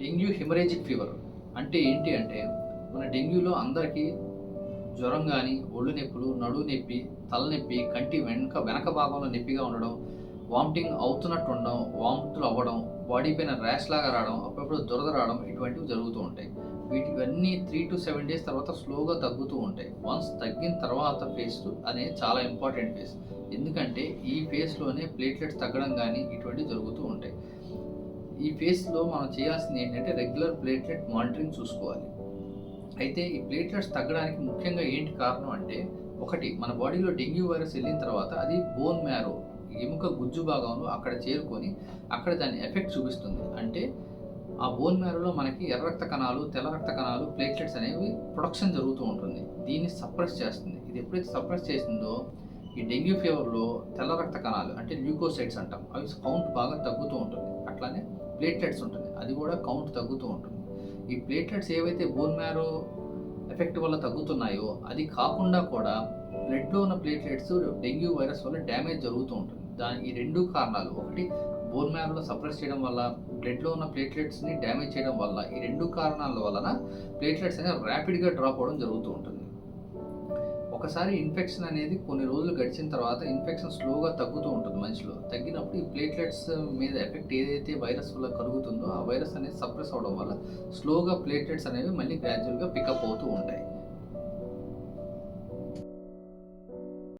Dengue haemorrhagic fever. అంటే ఏంటి అంటే మన డెంగ్యూలో అందరికీ జ్వరం కానీ ఒళ్ళు నొప్పులు నడువు నొప్పి తలనొప్పి కంటి వెనక వెనక భాగంలో నొప్పిగా ఉండడం వామిటింగ్ అవుతున్నట్టు ఉండడం వామితులు అవ్వడం బాడీ పైన ర్యాష్ లాగా రావడం అప్పుడప్పుడు దురద రావడం ఇటువంటివి జరుగుతూ ఉంటాయి. వీటివన్నీ త్రీ టు సెవెన్ డేస్ తర్వాత స్లోగా తగ్గుతూ ఉంటాయి. వన్స్ తగ్గిన తర్వాత ఫేస్ అనేది చాలా ఇంపార్టెంట్ ఫేస్. ఎందుకంటే ఈ ఫేస్లోనే ప్లేట్లెట్స్ తగ్గడం కానీ ఇటువంటివి జరుగుతూ ఉంటాయి. ఈ ఫేస్లో మనం చేయాల్సింది ఏంటంటే రెగ్యులర్ ప్లేట్లెట్ మానిటరింగ్ చూసుకోవాలి. అయితే ఈ ప్లేట్లెట్స్ తగ్గడానికి ముఖ్యంగా ఏంటి కారణం అంటే ఒకటి మన బాడీలో డెంగ్యూ వైరస్ వెళ్ళిన తర్వాత అది బోన్ మ్యారో ఎముక గుజ్జు భాగంలో అక్కడ చేరుకొని అక్కడ దాని ఎఫెక్ట్ చూపిస్తుంది. అంటే ఆ బోన్ మ్యారోలో మనకి ఎర్ర రక్త కణాలు తెల్ల రక్త కణాలు ప్లేట్లెట్స్ అనేవి ప్రొడక్షన్ జరుగుతూ ఉంటుంది. దీన్ని సప్రెస్ చేస్తుంది. ఇది ఎప్పుడైతే సప్రెస్ చేసిందో ఈ డెంగ్యూ ఫీవర్లో తెల్ల రక్త కణాలు అంటే ల్యూకోసైడ్స్ అంటాం. అవి కౌంట్ బాగా తగ్గుతూ ఉంటుంది. ప్లేట్లెట్స్ ఉంటుంది. అది కూడా కౌంట్ తగ్గుతూ ఉంటుంది. ఈ ప్లేట్లెట్స్ ఏవైతే బోన్ మ్యారో ఎఫెక్ట్ వల్ల తగ్గుతున్నాయో అది కాకుండా కూడా బ్లడ్లో ఉన్న ప్లేట్లెట్స్ డెంగ్యూ వైరస్ వల్ల డ్యామేజ్ జరుగుతూ ఉంటుంది. దాని ఈ రెండు కారణాలు ఒకటి బోన్ మ్యారోలో సప్రెస్ చేయడం వల్ల బ్లడ్లో ఉన్న ప్లేట్లెట్స్ని డ్యామేజ్ చేయడం వల్ల ఈ రెండు కారణాల వలన ప్లేట్లెట్స్ అనేవి ర్యాపిడ్గా డ్రాప్ అవడం జరుగుతూ ఉంటుంది. ఒకసారి ఇన్ఫెక్షన్ అనేది కొన్ని రోజులు గడిచిన తర్వాత ఇన్ఫెక్షన్ స్లోగా తగ్గుతూ ఉంటుంది మనిషిలో. తగ్గినప్పుడు ఈ ప్లేట్లెట్స్ మీద ఎఫెక్ట్ ఏదైతే వైరస్ వల్ల కలుగుతుందో ఆ వైరస్ అనేది సప్రెస్ అవడం వల్ల స్లోగా ప్లేట్లెట్స్ అనేవి మళ్ళీ గ్రాడ్యువల్గా పికప్ అవుతూ ఉంటాయి.